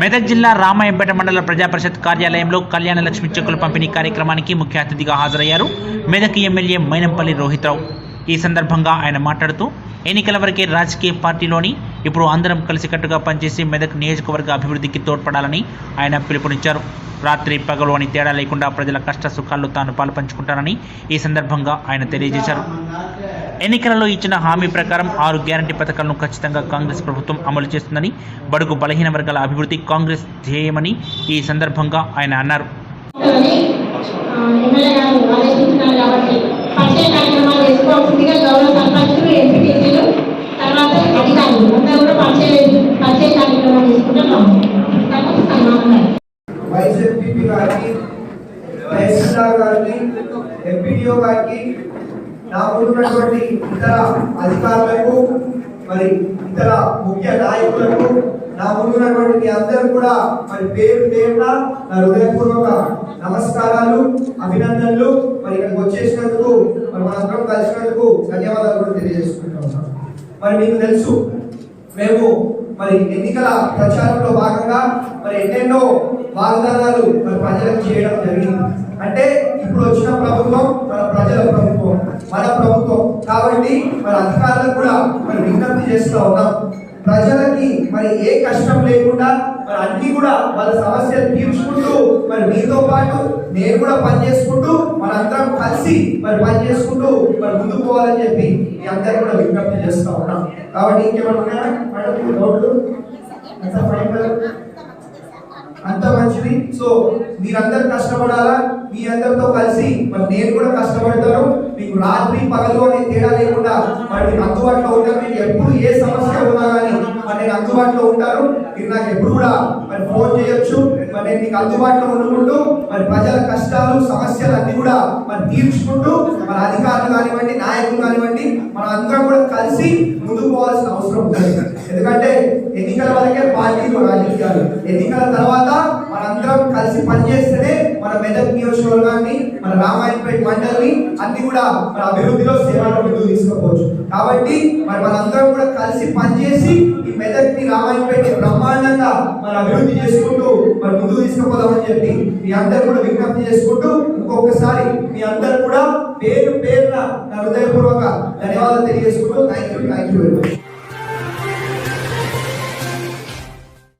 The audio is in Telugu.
మెదక్ జిల్లా రామాయంపేట మండల ప్రజాపరిషత్ కార్యాలయంలో కళ్యాణ లక్ష్మి చెక్కుల పంపిణీ కార్యక్రమానికి ముఖ్య అతిథిగా హాజరయ్యారు మెదక్ ఎమ్మెల్యే మైనంపల్లి రోహిత్రావు. ఈ సందర్భంగా ఆయన మాట్లాడుతూ ఎన్నికల వరకే రాజకీయ పార్టీలోని ఇప్పుడు అందరం కలిసికట్టుగా పనిచేసి మెదక్ నియోజకవర్గ అభివృద్ధికి తోడ్పడాలని ఆయన పిలుపునిచ్చారు. రాత్రి పగలు అని తేడా లేకుండా ప్రజల కష్ట సుఖాల్లో తాను పాలుపంచుకుంటానని ఈ సందర్భంగా ఆయన తెలియజేశారు. ఎన్నికలలో ఇచ్చిన హామీ ప్రకారం ఆరు గ్యారంటీ పథకాలను ఖచ్చితంగా కాంగ్రెస్ ప్రభుత్వం అమలు చేస్తుందని బడుగు బలహీన వర్గాల అభివృద్ధి కాంగ్రెస్ ధ్యేయమని ఈ సందర్భంగా ఆయన అన్నారు. గారికి ఎంపీడీఓ గారికి నా ముందున్నటువంటి ఇతర అధికారులకు మరి ఇతర ముఖ్య నాయకులకు నా ముందున్నటువంటి మీ అందరూ కూడా మరి పేరు పేరున నా హృదయపూర్వక నమస్కారాలు అభినందనలు. మరి ఇక్కడికి వచ్చేసినందుకు మరి మనందరం కలిసినందుకు ధన్యవాదాలు కూడా తెలియజేసుకుంటున్నాం మరి మీకు తెలుసు మేము మరి ఎన్నికల ప్రచారంలో భాగంగా మరి ఎన్నెన్నో వాగ్దానాలు మరి ప్రజలకు చేయడం జరిగింది అంటే ఇప్పుడు వచ్చిన ప్రభుత్వం మన ప్రజల ప్రభుత్వం మన ప్రభుత్వం కాబట్టి మరి అధికారులకు కూడా మరి విజ్ఞప్తి చేస్తూ ఉన్నాం. ప్రజలకి మరి ఏ కష్టం లేకుండా మరి అన్ని కూడా వాళ్ళ సమస్యలు తీర్చుకుంటూ మరి మీతో పాటు నేను కూడా పని చేసుకుంటూ మనందరం కలిసి మరి పని చేసుకుంటూ మరి ముందుకు పోవాలని చెప్పి మీ అందరూ కూడా విజ్ఞప్తి చేస్తూ ఉన్నాం. కాబట్టి ఇంకేమన్నా ఉన్నాయా? మేడం వస్తుంది. సో మీరందరూ కష్టపడాలా? మీ అందరితో కలిసి మరి నేను కూడా కష్టపడతాను. మీకు రాత్రి పగలు అనే తేడా లేకుండా మరి మీరు అందుబాటులో ఉంటాను మీకు ఎప్పుడు ఏ సమస్య ఉన్నా కానీ మరి నేను అందుబాటులో ఉంటాను. మీరు నాకు ఎప్పుడు కూడా మరి ఫోన్ చేయొచ్చు. మరి నేను మీకు అందుబాటులో ఉండుకుంటూ మరి ప్రజల కష్టాలు సమస్యలు అన్ని కూడా మరి తీర్చుకుంటూ మన అధికారులు కానివ్వండి నాయకులు కానివ్వండి మన అందరం కూడా కలిసి ముందుకు పోవాల్సిన అవసరం ఉంటుంది. ఎందుకంటే ఎన్నికల వరకే పార్టీలు రాజకీయాలు. ఎన్నికల తర్వాత కలిసి పనిచేస్తేనే మన మెదక్ నియోజకవర్గాన్ని మన రామాయణపేట మండలిని అన్ని కూడా మన అభివృద్ధిలో సేవలు ముందుకు తీసుకోవచ్చు కాబట్టి మరి మనందరం కూడా కలిసి పనిచేసి ఈ మెదక్ని రామాయణపేట బ్రహ్మాండంగా మన అభివృద్ధి చేసుకుంటూ మరి ముందుకు తీసుకుపోదామని చెప్పి మీ అందరు కూడా విజ్ఞప్తి చేసుకుంటూ ఇంకొకసారి మీ అందరు కూడా పేరు పేరున నా హృదయపూర్వక ధన్యవాదాలు తెలియజేసుకుంటూ thank you thank you very much.